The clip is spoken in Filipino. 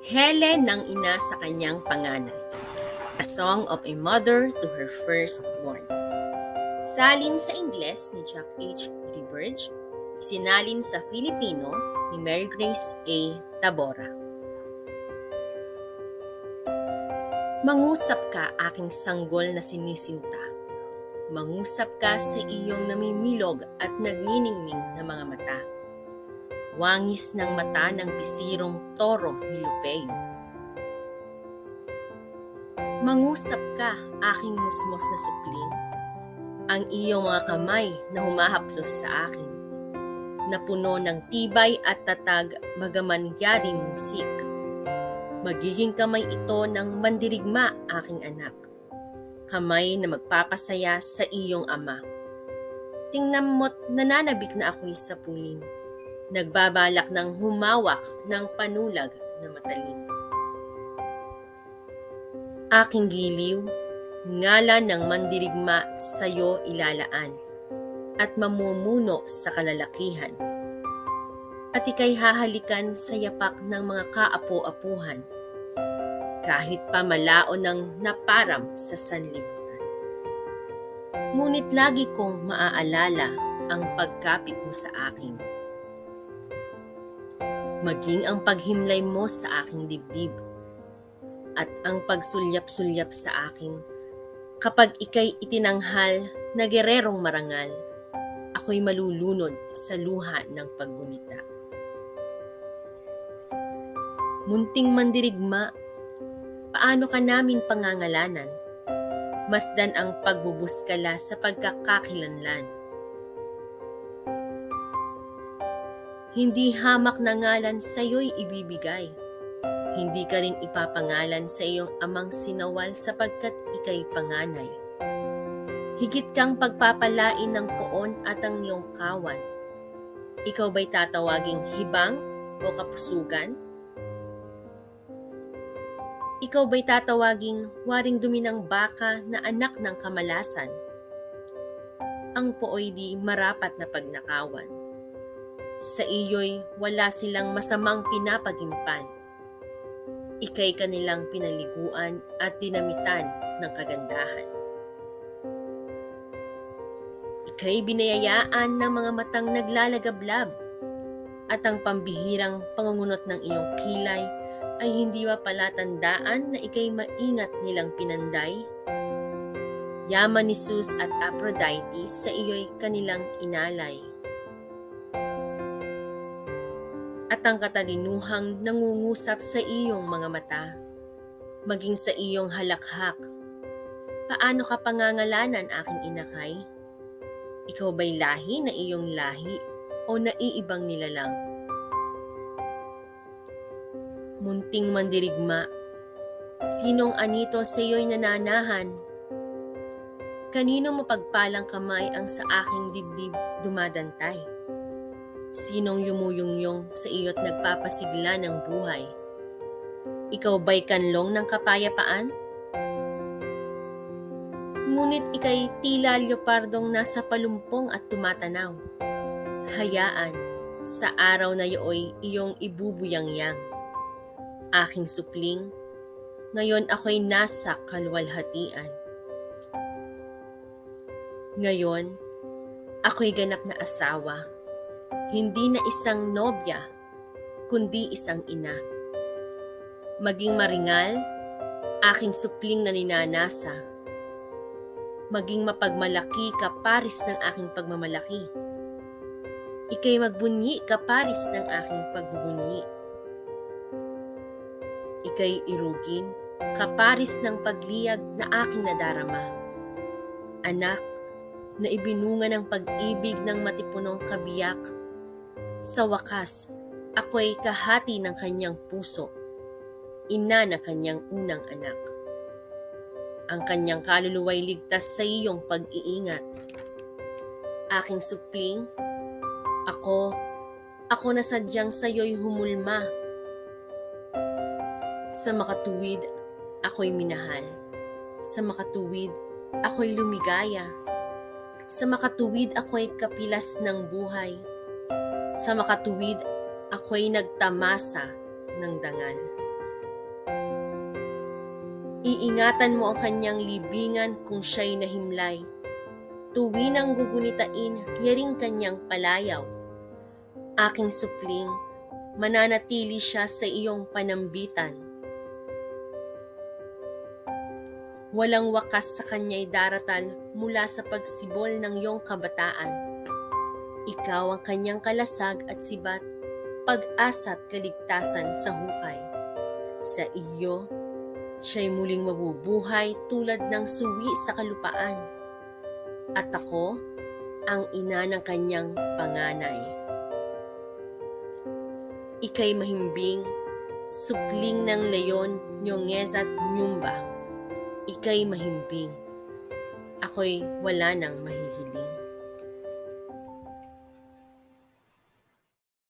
Hele ng ina sa kanyang panganay. A Song of a Mother to Her Firstborn. Salin sa Ingles ni Jack H. Tribridge, sinalin sa Filipino ni Mary Grace A. Tabora. Mangusap ka aking sanggol na sinisinta. Mangusap ka sa iyong namimilog at nagniningning na mga mata. Wangis ng mata ng pisirong toro ni Lupeo. Mangusap ka, aking musmos na supling, ang iyong mga kamay na humahaplos sa akin, na puno ng tibay at tatag magaman yari minsik. Magiging kamay ito ng mandirigma, aking anak. Kamay na magpapasaya sa iyong ama. Tingnan mo't nananabik na ako'y sa pulin. Nagbabalak ng humawak ng panulag na matalim. Aking giliw, ngalan ng mandirigma sa'yo ilalaan at mamumuno sa kalalakihan. At ikay hahalikan sa yapak ng mga kaapo-apuhan kahit pa malao ng naparam sa sanlibutan. Ngunit lagi kong maaalala ang pagkapit mo sa akin. Maging ang paghimlay mo sa aking dibdib at ang pagsulyap-sulyap sa akin kapag ikay itinanghal na gererong marangal, ako'y malulunod sa luha ng paggunita. Munting mandirigma, paano ka namin pangangalanan? Masdan ang pagbubuskala sa pagkakakilanlan. Hindi hamak na ngalan sa'yo'y ibibigay. Hindi ka rin ipapangalan sa iyong amang sinawal sapagkat ikay panganay. Higit kang pagpapalain ng poon at ang iyong kawan. Ikaw ba'y tatawaging hibang o kapusugan? Ikaw ba'y tatawaging waring dumi ng baka na anak ng kamalasan? Ang pooy di marapat na pagnakawan. Sa iyo'y wala silang masamang pinapagimpan. Ika'y kanilang pinaliguan at dinamitan ng kagandahan. Ika'y binayayaan ng mga matang naglalagablab at ang pambihirang pangungunot ng iyong kilay ay hindi ba palatandaan na ikay maingat nilang pinanday? Yaman ni Zeus at Aphrodite sa iyo'y kanilang inalay. At ang katalinuhang nangungusap sa iyong mga mata, maging sa iyong halakhak. Paano ka pangangalanan aking inakay? Ikaw ba'y lahi na iyong lahi o naiibang nilalang? Munting mandirigma, sinong anito sa iyo'y nananahan? Kanino mapagpalang kamay ang sa aking dibdib dumadantay? Sinong yumuyungyong sa iyo't nagpapasigla ng buhay? Ikaw ba'y kanlong ng kapayapaan? Ngunit ikay tila leopardong nasa palumpong at tumatanaw. Hayaan, sa araw na iyo'y iyong ibubuyang-yang. Aking supling, ngayon ako'y nasa kalwalhatian. Ngayon, ako'y ganap na asawa, hindi na isang nobya, kundi isang ina. Maging maringal, aking supling na ninanasa. Maging mapagmalaki ka paris ng aking pagmamalaki. Ikay magbunyi ka paris ng aking pagbubunyi. Ikay irugin, kaparis ng pagliyag na aking nadarama. Anak, na ibinunga ng pag-ibig ng matipunong kabiyak. Sa wakas, ako'y kahati ng kanyang puso, ina ng kanyang unang anak. Ang kanyang kaluluway ligtas sa iyong pag-iingat. Aking supling, ako, ako na sadyang sa iyo'y humulma. Sa makatuwid, ako'y minahal. Sa makatuwid, ako'y lumigaya. Sa makatuwid ako'y kapilas ng buhay. Sa makatuwid ako'y nagtamasa ng dangal. Iingatan mo ang kanyang libingan kung siya'y nahimlay. Tuwi nang gugunitain, yaring kanyang palayaw. Aking supling, mananatili siya sa iyong panambitan. Walang wakas sa kanya'y daratal mula sa pagsibol ng iyong kabataan. Ikaw ang kanyang kalasag at sibat, pag-asa at kaligtasan sa hukay. Sa iyo, siya'y muling mabubuhay tulad ng suwi sa kalupaan. At ako, ang ina ng kanyang panganay. Ika'y mahimbing, supling ng leyon, nyongez at nyumba. Ika'y mahimbing. Ako'y wala nang mahihiling.